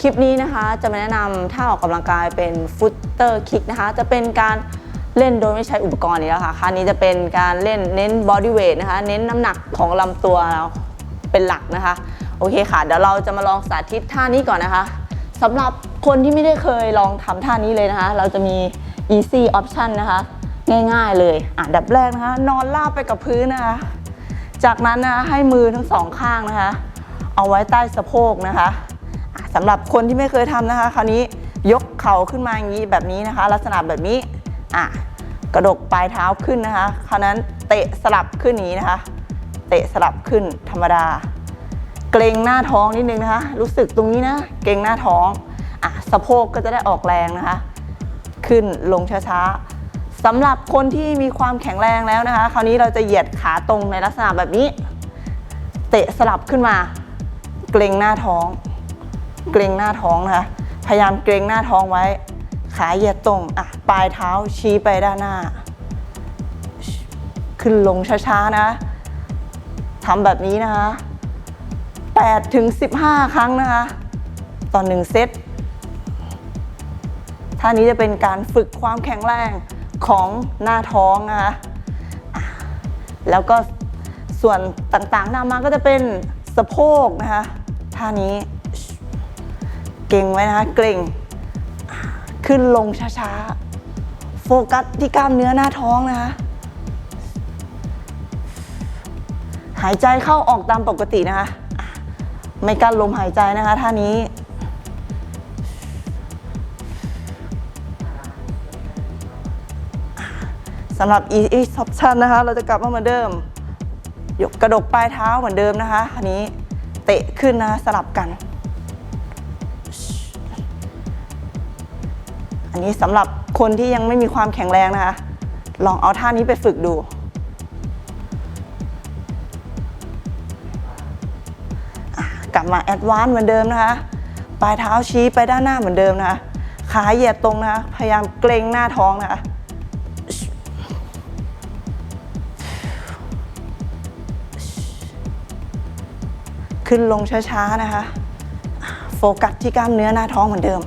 คลิปนี้นะคะจะมาแนะนำท่าออกกำลังกายเป็นฟุตเตอร์คิกนะคะ จะเป็นการเล่นโดยไม่ใช้อุปกรณ์นี้แล้วค่ะคราวนี้จะเป็นการเล่นเน้นบอดี้เวทนะคะ เน้นน้ำหนักของลำตัวเราเป็นหลักนะคะ โอเคค่ะ เดี๋ยวเราจะมาลองสาธิตท่านี้ก่อนนะคะสำหรับคนที่ไม่ได้เคยลองทำท่านี้เลยนะคะ เราจะมี easy option นะคะ ง่ายๆเลยอะดับแรกนะคะ นอนราบไปกับพื้นนะคะ จากนั้นนะคะให้มือทั้งสองข้างนะคะ เอาไว้ใต้สะโพกนะคะ สำหรับคนที่ไม่เคยทำนะคะ คราวนี้ยกเข่าขึ้นมาอย่างนี้แบบนี้นะคะ ลักษณะแบบนี้อะกระดกปลายเท้าขึ้นนะคะคราวนั้นเตะสลับขึ้นนี้นะคะ เตะสลับขึ้นธรรมดา เกรงหน้าท้องนิดนึงนะคะ รู้สึกตรงนี้นะ เกรงหน้าท้องอะสะโพกก็จะได้ออกแรงนะคะ ขึ้นลงช้าๆสำหรับคนที่มีความแข็งแรงแล้วนะคะ คราวนี้เราจะเหยียดขาตรงในลักษณะแบบนี้ เตะสลับขึ้นมา เกรงหน้าท้อง เกรงหน้าท้องนะคะพยายามเกรงหน้าท้องไว้ ขาเหยียดตรงอะปลายเท้าชี้ไปด้านหน้า ขึ้นลงช้าๆนะทำแบบนี้นะคะ8ถึง15 ครั้งนะคะต่อหนึ่งเซตท่านี้จะเป็นการฝึกความแข็งแรงของหน้าท้องนะคะอะแล้วก็ส่วนต่างๆตามมาก็จะเป็นสะโพกนะคะท่านี้ เก่งไว้นะคะ เกร็งขึ้นลงช้าๆ โฟกัสที่กล้ามเนื้อหน้าท้องนะคะ หายใจเข้าออกตามปกตินะคะ ไม่กั้นลมหายใจนะคะท่านี้ สำหรับ e e option นะคะ เราจะกลับมาเหมือนเดิม ยกกระดกปลายเท้าเหมือนเดิมนะคะอันนี้เตะขึ้นนะคะสลับกัน อันนี้สำหรับคนที่ยังไม่มีความแข็งแรงนะคะ ลองเอาท่านี้ไปฝึกดู กลับมาแอดวานซ์เหมือนเดิมนะคะ ปลายเท้าชี้ไปด้านหน้าเหมือนเดิมนะคะ ขาเหยียดตรงนะคะ พยายามเกรงหน้าท้องนะคะขึ้นลงช้าๆนะคะ โฟกัสที่กล้ามเนื้อหน้าท้องเหมือนเดิม